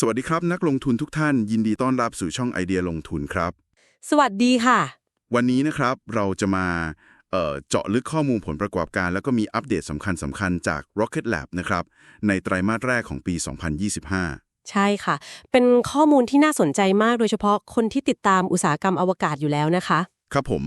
สวัสดีครับ นักลงทุนทุกท่านยินดีต้อนรับสู่ช่องไอเดียลงทุนครับ สวัสดีค่ะ วันนี้นะครับเราจะมาเอ่อเจาะลึกข้อมูลผลประกอบการ แล้วก็มีอัปเดตสำคัญสำคัญจาก Rocket Lab นะครับในไตรมาสแรกของปี 2025 ใช่ค่ะ เป็นข้อมูลที่น่าสนใจมากโดยเฉพาะคนที่ติดตามอุตสาหกรรมอวกาศอยู่แล้วนะคะ ครับผม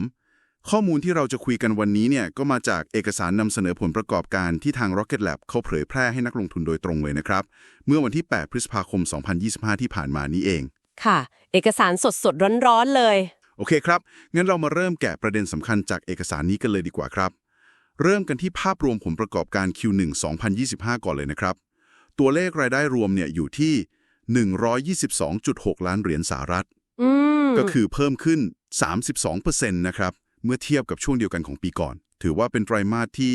ข้อมูลที่เราจะคุยกันวันนี้เนี่ยก็มาจากเอกสารนำเสนอผลประกอบการที่ทาง Rocket Lab เขาเผยแพร่ให้นักลงทุนโดยตรงเลยนะครับ เมื่อวันที่ 8 พฤษภาคม 2025 ที่ผ่านมานี้เอง ค่ะ เอกสารสดสดๆร้อนๆเลย โอเคครับ งั้นเรามาเริ่มแกะประเด็นสำคัญจากเอกสารนี้กันเลยดีกว่าครับ เริ่มกันที่ภาพรวมผลประกอบการ Q1 2025 ก่อนเลยนะครับ ตัวเลขรายได้รวมเนี่ยอยู่ที่ 122.6 ล้านเหรียญสหรัฐอืมก็คือเพิ่มขึ้น 32%นะครับ เมื่อเทียบกับช่วงเดียวกันของปีก่อน ถือว่าเป็นไตรมาสที่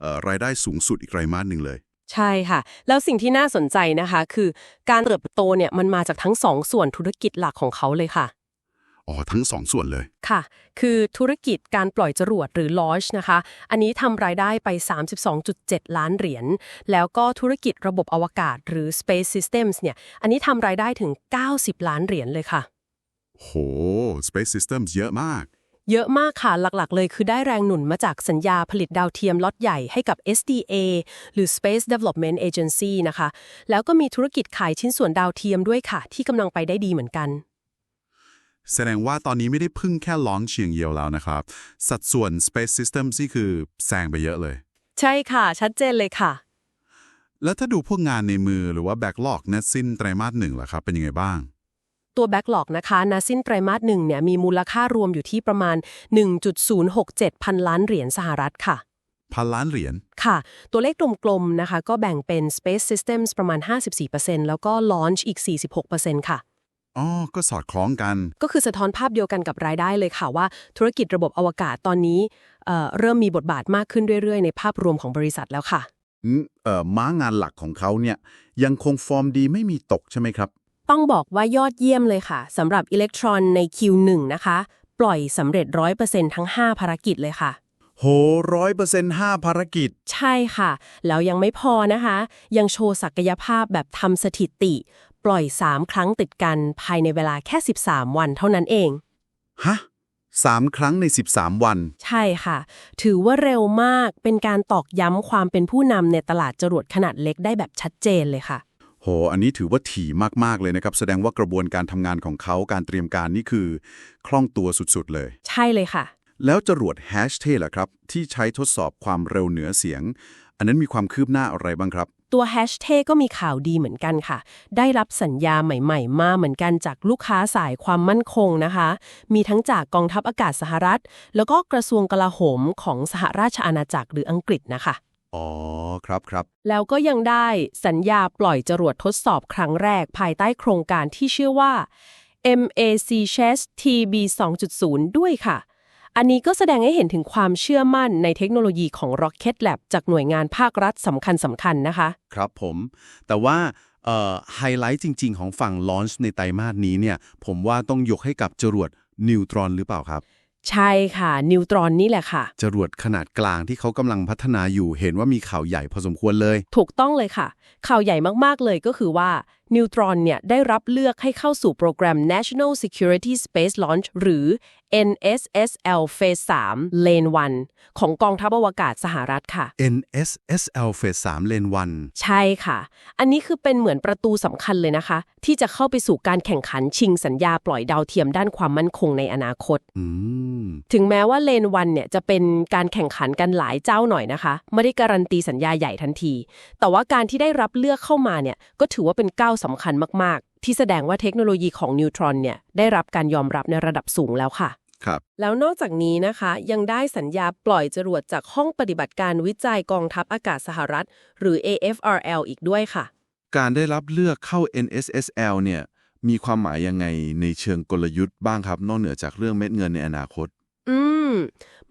เอ่อรายได้สูงสุดอีกไตรมาสหนึ่งเลย ใช่ค่ะ แล้วสิ่งที่น่าสนใจนะคะ คือการเติบโตเนี่ยมันมาจากทั้งสองส่วนธุรกิจหลักของเขาเลยค่ะอ๋อทั้งสองส่วนเลยค่ะ คือธุรกิจการปล่อยจรวดหรือ launch นะคะ อันนี้ทำรายได้ไป 32.7 ล้านเหรียญ แล้วก็ธุรกิจระบบอวกาศหรือ space systems เนี่ย อันนี้ทำรายได้ถึง 90 ล้านเหรียญเลยค่ะ โห Space Systems เยอะมาก เยอะมากค่ะหลักๆ เลยคือได้แรงหนุนมาจากสัญญาผลิตดาวเทียมล็อตใหญ่ให้กับ SDA หรือ Space Development Agency นะคะ แล้วก็มีธุรกิจขายชิ้นส่วนดาวเทียมด้วยค่ะ ที่กำลังไปได้ดีเหมือนกัน แสดงว่าตอนนี้ไม่ได้พึ่งแค่ลอนเชียงเยียวแล้วนะครับ สัดส่วน Space Systems นี่คือแซงไปเยอะเลย ใช่ค่ะ ชัดเจนเลยค่ะ แล้วถ้าดูพวกงานในมือหรือว่า Backlog นัดสิ้นไตรมาสหนึ่งล่ะครับเป็นยังไงบ้าง ตัว Backlog นะคะนาสิ้นไตรมาสหนึ่งเนี่ยมีมูลค่ารวมอยู่ที่ประมาณ 1.067 พันล้านเหรียญสหรัฐค่ะ พันล้านเหรียญ ค่ะ ตัวเลขกลมๆนะคะ ก็แบ่งเป็น Space Systems ประมาณ 54%แล้วก็ Launch อีก 46%ค่ะอ๋อ ก็สอดคล้องกัน ก็คือสะท้อนภาพเดียวกันกับรายได้เลยค่ะว่า ธุรกิจระบบอวกาศตอนนี้เอ่อเริ่มมีบทบาทมากขึ้นเรื่อยๆ ในภาพรวมของบริษัทแล้วค่ะอืมเอ่อม้างานหลักของเขาเนี่ยยังคงฟอร์มดีไม่มีตกใช่ไหมครับ ต้องบอกว่ายอดเยี่ยมเลยค่ะสำหรับอิเล็กทรอนใน Q1 นะคะ ปล่อยสำเร็จ 100%ทั้ง 5 ภารกิจเลยค่ะ โหร้อยเปอร์เซ็นต์ห้าภารกิจ ใช่ค่ะ แล้วยังไม่พอนะคะ ยังโชว์ศักยภาพแบบทำสถิติ ปล่อย 3 ครั้งติดกันภายในเวลาแค่ 13 วันเท่านั้นเอง ฮะสามครั้งใน 13 วัน ใช่ค่ะ ถือว่าเร็วมากเป็นการตอกย้ำความเป็นผู้นำในตลาดจรวดขนาดเล็กได้แบบชัดเจนเลยค่ะ โห อันนี้ถือว่าถี่มากๆเลยนะครับ แสดงว่ากระบวนการทำงานของเขาการเตรียมการนี่คือ คล่องตัวสุดๆเลย ใช่เลยค่ะ แล้วจรวดแฮชเทล่ะครับ ที่ใช้ทดสอบความเร็วเหนือเสียง อันนั้นมีความคืบหน้าอะไรบ้างครับ ตัวแฮชเทก็มีข่าวดีเหมือนกันค่ะ ได้รับสัญญาใหม่ๆ มาเหมือนกันจากลูกค้าสายความมั่นคงนะคะ มีทั้งจากกองทัพอากาศสหรัฐ แล้วก็กระทรวงกลาโหมของสหราชอาณาจักรหรืออังกฤษนะคะ อ๋อ ครับครับ แล้วก็ยังได้สัญญาปล่อยจรวดทดสอบครั้งแรกภายใต้โครงการที่ชื่อว่า MAC Chess TB 2.0 ด้วยค่ะ อันนี้ก็แสดงให้เห็นถึงความเชื่อมั่นในเทคโนโลยีของ Rocket Lab จากหน่วยงานภาครัฐสำคัญสำคัญๆนะคะ ครับผม แต่ว่าเอ่อไฮไลท์จริง ๆ ของฝั่งลอนช์ในไตรมาสนี้เนี่ย ผมว่าต้องยกให้กับจรวดนิวตรอนหรือเปล่าครับ ใช่ค่ะ นิวตรอนนี่แหละค่ะ จรวดขนาดกลางที่เขากำลังพัฒนาอยู่เห็นว่ามีข่าวใหญ่พอสมควรเลย ถูกต้องเลยค่ะ ข่าวใหญ่มากๆเลยก็คือว่า นิวตรอนเนี่ยได้รับเลือกให้เข้าสู่โปรแกรม National Security Space Launch หรือ NSSL Phase 3 Lane 1 ของกองทัพอวกาศสหรัฐค่ะ NSSL Phase 3 Lane 1 ใช่ค่ะ อันนี้คือเป็นเหมือนประตูสำคัญเลยนะคะ ที่จะเข้าไปสู่การแข่งขันชิงสัญญาปล่อยดาวเทียมด้านความมั่นคงในอนาคตอืมถึงแม้ว่าเลนวันเนี่ยจะเป็นการแข่งขันกันหลายเจ้าหน่อยนะคะ ไม่ได้การันตีสัญญาใหญ่ทันที แต่ว่าการที่ได้รับเลือกเข้ามาเนี่ยก็ถือว่าเป็นก้าวสำคัญมาก ๆ ที่แสดงว่าเทคโนโลยีของนิวตรอนเนี่ยได้รับการยอมรับในระดับสูงแล้วค่ะครับแล้วนอกจากนี้นะคะยังได้สัญญาปล่อยจรวดจากห้องปฏิบัติการวิจัยกองทัพอากาศสหรัฐ หรือ AFRL อีกด้วยค่ะ การได้รับเลือกเข้า NSSL เนี่ยมีความหมายยังไงในเชิงกลยุทธ์บ้างครับ นอกเหนือจากเรื่องเม็ดเงินในอนาคต อืม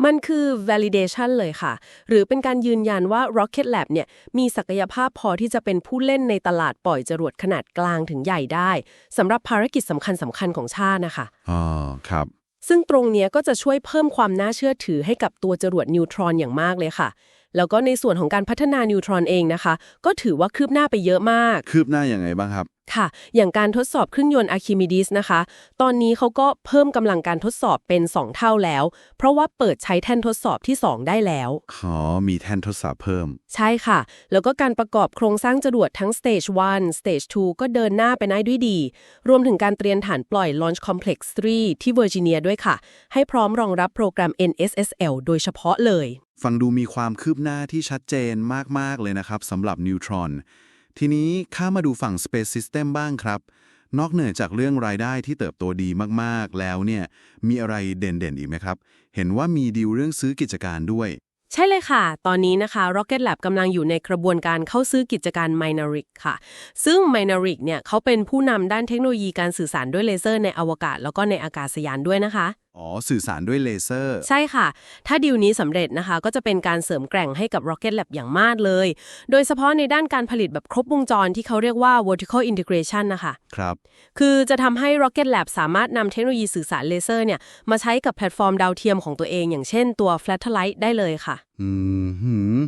มันคือ validation เลยค่ะ หรือเป็นการยืนยันว่า Rocket Lab เนี่ย มีศักยภาพพอที่จะเป็นผู้เล่นในตลาดปล่อยจรวดขนาดกลางถึงใหญ่ได้สำหรับภารกิจสำคัญสำคัญของชาตินะคะอ๋อครับ ซึ่งตรงเนี้ยก็จะช่วยเพิ่มความน่าเชื่อถือให้กับตัวจรวดนิวตรอนอย่างมากเลยค่ะ แล้วก็ในส่วนของการพัฒนานิวตรอนเองนะคะ ก็ถือว่าคืบหน้าไปเยอะมาก คืบหน้ายังไงบ้างครับ ค่ะ อย่างการทดสอบเครื่องยนต์ Archimedes นะคะ ตอนนี้เขาก็เพิ่มกำลังการทดสอบเป็น 2 เท่าแล้ว เพราะว่าเปิดใช้แท่นทดสอบที่ 2 ได้แล้ว อ๋อ มีแท่นทดสอบเพิ่ม ใช่ค่ะ แล้วก็การประกอบโครงสร้างจรวดทั้ง Stage 1 Stage 2 ก็เดินหน้าไปได้ด้วยดี รวมถึงการเตรียมฐานปล่อย Launch Complex 3 ที่เวอร์จิเนียด้วยค่ะ ให้พร้อมรองรับโปรแกรม NSSL โดยเฉพาะเลย ฟังดูมีความคืบหน้าที่ชัดเจนมากๆเลยนะครับสำหรับนิวตรอน ทีนี้ข้ามาดูฝั่ง Space System บ้างครับ นอกเหนือจากเรื่องรายได้ที่เติบโตดีมากๆ แล้วเนี่ย มีอะไรเด่นๆ อีกไหมครับ เห็นว่ามีดีลเรื่องซื้อกิจการด้วย ใช่เลยค่ะ ตอนนี้นะคะ Rocket Lab กำลังอยู่ในกระบวนการเข้าซื้อกิจการ Mynaric ค่ะ ซึ่ง Mynaric เนี่ยเขาเป็นผู้นำด้านเทคโนโลยีการสื่อสารด้วยเลเซอร์ในอวกาศ แล้วก็ในอากาศยานด้วยนะคะ อ๋อ สื่อสารด้วยเลเซอร์ ใช่ค่ะ ถ้าดีลนี้สำเร็จนะคะ ก็จะเป็นการเสริมแกร่งให้กับ Rocket Lab อย่างมากเลย โดยเฉพาะในด้านการผลิตแบบครบวงจรที่เขาเรียกว่า vertical integration นะคะ ครับ คือจะทำให้ Rocket Lab สามารถนำเทคโนโลยีสื่อสารเลเซอร์เนี่ย มาใช้กับแพลตฟอร์มดาวเทียมของตัวเอง อย่างเช่นตัว Flatellite ได้เลยค่ะ อืมหืม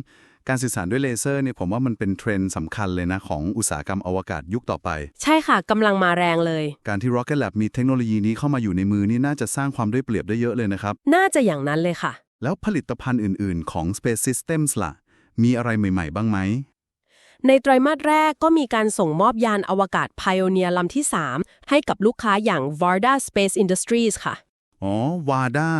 การสื่อสารด้วยเลเซอร์เนี่ยผมว่ามันเป็นเทรนด์สำคัญเลยนะ ของอุตสาหกรรมอวกาศยุคต่อไป ใช่ค่ะกำลังมาแรงเลย การที่ Rocket Lab มีเทคโนโลยีนี้เข้ามาอยู่ในมือนี่น่าจะสร้างความได้เปรียบได้เยอะเลยนะครับ น่าจะอย่างนั้นเลยค่ะ แล้วผลิตภัณฑ์อื่น ๆ ของ Space Systems ล่ะ มีอะไรใหม่ ๆ บ้างไหม ในไตรมาสแรกก็มีการส่งมอบยานอวกาศ Pioneer ลำที่ 3 ให้กับลูกค้าอย่าง Varda Space Industries ค่ะ อ๋อ WADA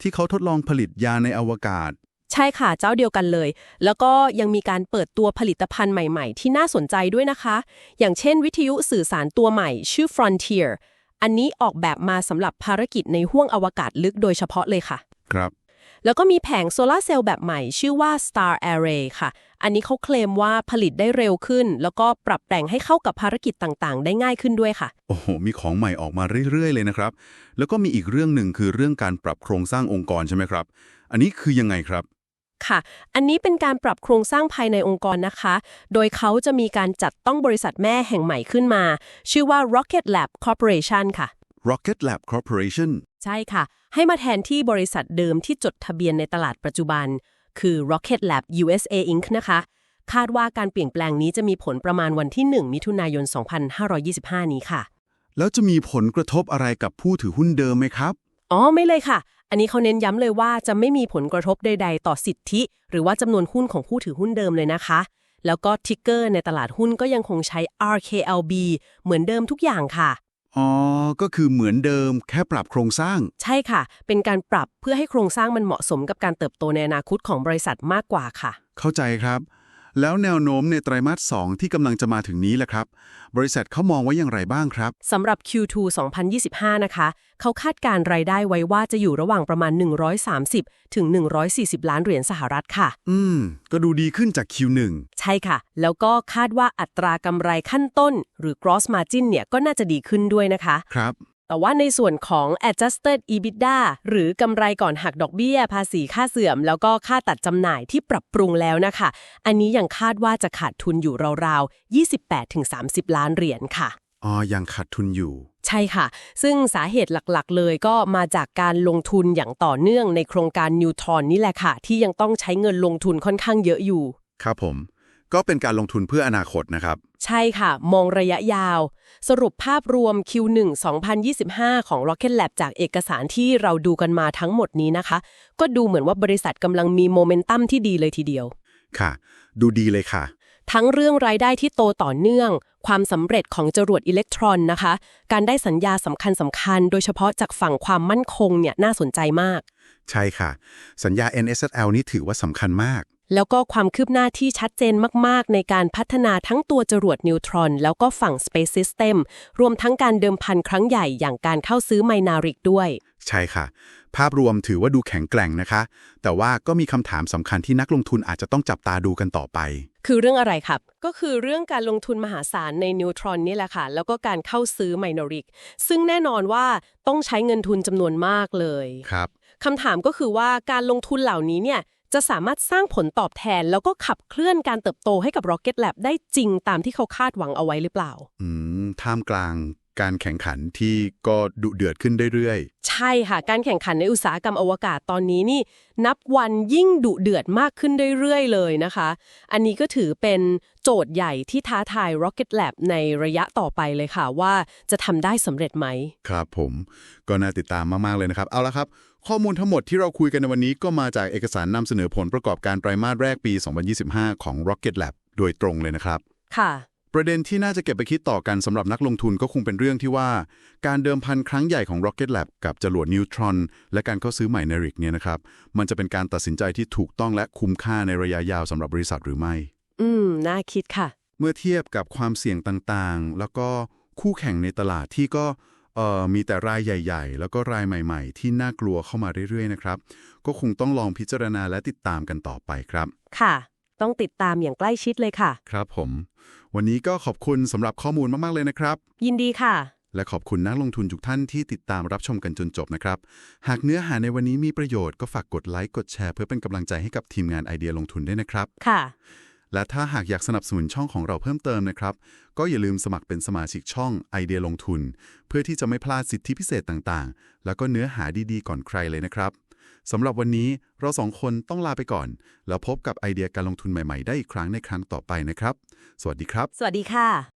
ที่เขาทดลองผลิตยาในอวกาศ ใช่ค่ะเจ้าเดียวกันเลย แล้วก็ยังมีการเปิดตัวผลิตภัณฑ์ใหม่ๆ ที่น่าสนใจด้วยนะคะ อย่างเช่นวิทยุสื่อสารตัวใหม่ ชื่อ Frontier อันนี้ออกแบบมาสำหรับภารกิจในห้วงอวกาศลึกโดยเฉพาะเลยค่ะ ครับ แล้วก็มีแผงโซลาร์เซลล์แบบใหม่ชื่อว่า Star Array ค่ะ อันนี้เขาเคลมว่าผลิตได้เร็วขึ้น แล้วก็ปรับแต่งให้เข้ากับภารกิจต่างๆ ได้ง่ายขึ้นด้วยค่ะ โอ้โห มีของใหม่ออกมาเรื่อย ๆ เลยนะครับ แล้วก็มีอีกเรื่องหนึ่งคือเรื่องการปรับโครงสร้างองค์กรใช่ไหมครับ อันนี้คือยังไงครับ ค่ะ อันนี้เป็นการปรับโครงสร้างภายในองค์กรนะคะ โดยเขาจะมีการจัดต้องบริษัทแม่แห่งใหม่ขึ้นมา ชื่อว่า Rocket Lab Corporation ค่ะ Rocket Lab Corporation ใช่ค่ะ ให้มาแทนที่บริษัทเดิมที่จดทะเบียนในตลาดปัจจุบัน คือ Rocket Lab USA Inc. นะคะ คาดว่าการเปลี่ยนแปลงนี้จะมีผลประมาณวันที่ 1 มิถุนายน 2525 นี้ค่ะ แล้วจะมีผลกระทบอะไรกับผู้ถือหุ้นเดิมไหมครับ อ๋อไม่เลยค่ะ อันนี้เขาเน้นย้ำเลยว่าจะไม่มีผลกระทบใด ๆ ต่อสิทธิ หรือว่าจำนวนหุ้นของผู้ถือหุ้นเดิมเลยนะคะ แล้วก็ทิกเกอร์ในตลาดหุ้นก็ยังคงใช้ RKLB เหมือนเดิมทุกอย่างค่ะอ๋อ ก็คือเหมือนเดิมแค่ปรับโครงสร้าง ใช่ค่ะ เป็นการปรับเพื่อให้โครงสร้างมันเหมาะสมกับการเติบโตในอนาคตของบริษัทมากกว่าค่ะ เข้าใจครับ แล้วแนวโน้มในไตรมาส 2 ที่กำลังจะมาถึงนี้แหละครับ บริษัทเขามองไว้อย่างไรบ้างครับสำหรับ Q2 2025 นะคะ เขาคาดการรายได้ไว้ว่าจะอยู่ระหว่างประมาณ 130 ถึง 140 ล้านเหรียญสหรัฐค่ะ อืม ก็ดูดีขึ้นจาก Q1 ใช่ค่ะ แล้วก็คาดว่าอัตรากำไรขั้นต้น หรือ gross margin เนี่ยก็น่าจะดีขึ้นด้วยนะคะ ครับ แต่ว่าในส่วนของ adjusted EBITDA หรือกำไรก่อนหักดอกเบี้ย ภาษีค่าเสื่อม แล้วก็ค่าตัดจำหน่ายที่ปรับปรุงแล้วนะคะ อันนี้ยังคาดว่าจะขาดทุนอยู่ราวๆ 28-30 ล้านเหรียญค่ะ อ๋อ ยังขาดทุนอยู่ ใช่ค่ะ ซึ่งสาเหตุหลักๆ เลยก็มาจากการลงทุนอย่างต่อเนื่องในโครงการนิวทรอนนี่แหละค่ะ ที่ยังต้องใช้เงินลงทุนค่อนข้างเยอะอยู่ ครับผม ก็เป็นการลงทุนเพื่ออนาคตนะครับ ใช่ค่ะ มองระยะยาว สรุปภาพรวม Q1 2025 ของ Rocket Lab จากเอกสารที่เราดูกันมาทั้งหมดนี้นะคะ ก็ดูเหมือนว่าบริษัทกำลังมีโมเมนตัมที่ดีเลยทีเดียว ค่ะ ดูดีเลยค่ะ ทั้งเรื่องรายได้ที่โตต่อเนื่อง ความสำเร็จของจรวดอิเล็กตรอนนะคะ การได้สัญญาสำคัญสำคัญๆโดยเฉพาะจากฝั่งความมั่นคงเนี่ยน่าสนใจมาก ใช่ค่ะ สัญญา NSSL นี่ถือว่าสำคัญมาก แล้วก็ความคืบหน้าที่ชัดเจนมาก ๆ ในการพัฒนาทั้งตัวจรวดนิวตรอน แล้วก็ฝั่ง Space System รวมทั้งการเดิมพันครั้งใหญ่อย่างการเข้าซื้อไมนาริกด้วย ใช่ค่ะ ภาพรวมถือว่าดูแข็งแกร่งนะคะ แต่ว่าก็มีคำถามสำคัญที่นักลงทุนอาจจะต้องจับตาดูกันต่อไป คือเรื่องอะไรครับ ก็คือเรื่องการลงทุนมหาศาลในนิวตรอนนี่แหละค่ะ แล้วก็การเข้าซื้อไมนาริกซึ่งแน่นอนว่าต้องใช้เงินทุนจำนวนมากเลย ครับคำถามก็คือว่าการลงทุนเหล่านี้เนี่ย จะสามารถสร้างผลตอบแทน แล้วก็ขับเคลื่อนการเติบโตให้กับ Rocket Lab ได้จริงตามที่เขาคาดหวังเอาไว้หรือเปล่า อืม ท่ามกลางการแข่งขันที่ก็ดุเดือดขึ้นเรื่อยใช่ค่ะ การแข่งขันในอุตสาหกรรมอวกาศตอนนี้นี่ นับวันยิ่งดุเดือดมากขึ้นเรื่อยๆ เลยนะคะ อันนี้ก็ถือเป็นโจทย์ใหญ่ที่ท้าทาย Rocket Lab ในระยะต่อไปเลยค่ะว่าจะทำได้สำเร็จไหมๆครับผม ก็น่าติดตามมากๆเลยนะครับ เอาละครับ ข้อมูลทั้งหมดที่เราคุยกันในวันนี้ก็มาจากเอกสารนำเสนอผลประกอบการไตรมาสแรกปี 2025 ของ Rocket Lab โดยตรงเลยนะครับ ค่ะ ประเด็นที่น่าจะเก็บไปคิดต่อกันสำหรับนักลงทุนก็คงเป็นเรื่องที่ว่า การเดิมพันครั้งใหญ่ของ Rocket Lab กับจรวดนิวตรอนและการเข้าซื้อใหม่ในริกเนี่ยนะครับ มันจะเป็นการตัดสินใจที่ถูกต้องและคุ้มค่าในระยะยาวสำหรับบริษัทหรือไม่ อืม น่าคิดค่ะ เมื่อเทียบกับความเสี่ยงต่างๆ แล้วก็คู่แข่งในตลาดที่ก็ เอ่อมีแต่รายใหญ่ ๆ แล้วก็รายใหม่ ๆ ที่น่ากลัวเข้ามาเรื่อยๆนะครับ ก็คงต้องลองพิจารณาและติดตามกันต่อไปครับ ค่ะ ต้องติดตามอย่างใกล้ชิดเลยค่ะ ครับผม วันนี้ก็ขอบคุณสำหรับข้อมูลมากๆเลยนะครับ ยินดีค่ะ และขอบคุณนักลงทุนทุกท่านที่ติดตามรับชมกันจนจบนะครับ หากเนื้อหาในวันนี้มีประโยชน์ก็ฝากกดไลค์กดแชร์เพื่อเป็นกำลังใจให้กับทีมงานไอเดียลงทุนด้วยนะครับ ค่ะ และถ้าหากอยากสนับสนุนช่องของเราเพิ่มเติมนะครับ ก็อย่าลืมสมัครเป็นสมาชิกช่องไอเดียลงทุน เพื่อที่จะไม่พลาดสิทธิพิเศษต่างๆ แล้วก็เนื้อหาดีๆ ก่อนใครเลยนะครับสำหรับวันนี้เราสองคนต้องลาไปก่อน แล้วพบกับไอเดียการลงทุนใหม่ๆ ได้อีกครั้งในครั้งต่อไปนะครับ สวัสดีครับ สวัสดีค่ะ